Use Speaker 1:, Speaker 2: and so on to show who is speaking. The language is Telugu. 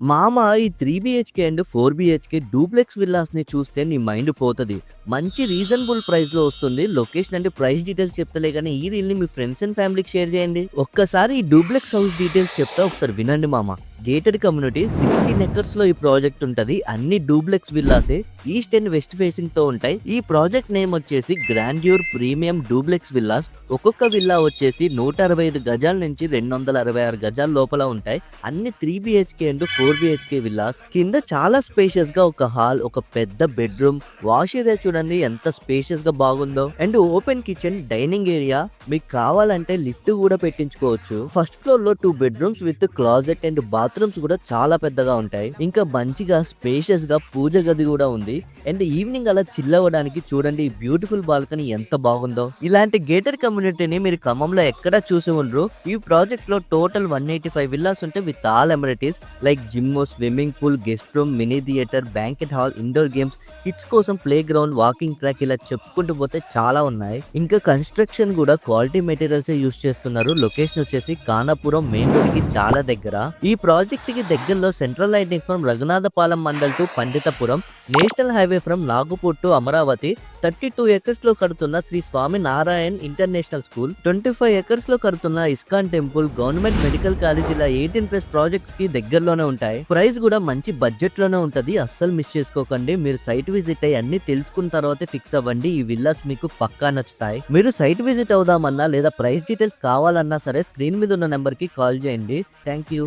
Speaker 1: మామ ఈ three BHK and four BHK duplex విల్లాస్ని చూస్తే నీ మైండ్ పోతుంది. మంచి రీజనబుల్ ప్రైస్లో వస్తుంది. లొకేషన్ అంటే ప్రైస్ డీటెయిల్స్ చెప్తలే కానీ ఈ రీల్ని మీ ఫ్రెండ్స్ అండ్ ఫ్యామిలీకి షేర్ చేయండి. ఒక్కసారి ఈ డూప్లెక్స్ హౌస్ డీటెయిల్స్ చెప్తా ఒకసారి వినండి మామ. గేటెడ్ కమ్యూనిటీ సిక్స్టీన్ ఎకర్స్లో ఈ ప్రాజెక్ట్ ఉంటది. అన్ని డూప్లెక్స్ విల్లాసే ఈస్ట్ అండ్ వెస్ట్ ఫేసింగ్తో ఉంటాయి. ఈ ప్రాజెక్ట్ నేమ్ వచ్చేసి గ్రాండ్యూర్ ప్రీమియం డూప్లెక్స్ విల్లాస్ ఒక్కొక్క విల్లా వచ్చేసి నూట అరవై ఐదు గజాల నుంచి రెండు వందల అరవై ఆరు గజాల లోపల ఉంటాయి. అన్ని three BHK and four BHK villas కింద చాలా స్పేషియస్గా ఒక హాల్ ఒక పెద్ద బెడ్రూమ్ వాష్ ఏరియా చూడండి ఎంత స్పేషియస్గా బాగుందో. And open kitchen dining area మీకు కావాలంటే లిఫ్ట్ కూడా పెట్టించుకోవచ్చు. ఫస్ట్ ఫ్లోర్లో two bedrooms with closet and bathrooms కూడా చాలా పెద్దగా ఉంటాయి. ఇంకా మంచిగా స్పేషియస్గా పూజ గది కూడా ఉంది. అండ్ ఈవినింగ్ అలా చిల్ అవ్వడానికి చూడండి ఈ బ్యూటిఫుల్ బాల్కనీ ఎంత బాగుందో. ఇలాంటి గేటర్ కమ్యూనిటీని మీరు ఖమ్మంలో ఎక్కడా చూసి ఉండరు. ఈ ప్రాజెక్ట్లో total one eighty five villas ఉంటాయి with all amenities like gym swimming pool guest room mini theatre banquet hall indoor games kids కోసం ప్లే గ్రౌండ్ వాకింగ్ ట్రాక్ ఇలా చెప్పుకుంటూ పోతే చాలా ఉన్నాయి. ఇంకా కన్స్ట్రక్షన్ కూడా క్వాలిటీ మెటీరియల్స్ యూస్ చేస్తున్నారు. లొకేషన్ వచ్చేసి కానాపురం మెయిన్ రోడ్కి చాలా దగ్గర. ఈ ప్రాజెక్ట్ ప్రాజెక్టుకి దగ్గరలో central lighting from Raghunathapalem mandal to Panditapuram national highway from Nagpur to Amaravati thirty two ఎకర్స్లో కడుతున్న Shri Swami Narayan international school twenty five ఎకర్స్లో కడుతున్న ISKCON temple government medical college ఇలా ఎయిటీన్ ప్లస్ ప్రాజెక్ట్స్కి దగ్గరలోనే ఉంటాయి. ప్రైస్ కూడా మంచి బడ్జెట్లోనే ఉంటది. అస్సలు మిస్ చేసుకోకండి. మీరు సైట్ విజిట్ అయ్యి అన్ని తెలుసుకున్న తర్వాతే ఫిక్స్ అవ్వండి. ఈ విల్లాస్ మీకు పక్కా నచ్చుతాయి. మీరు సైట్ విజిట్ అవుదామన్నా లేదా ప్రైస్ డీటెయిల్స్ కావాలన్నా సరే స్క్రీన్ మీద ఉన్న నెంబర్కి కాల్ చేయండి. Thank you.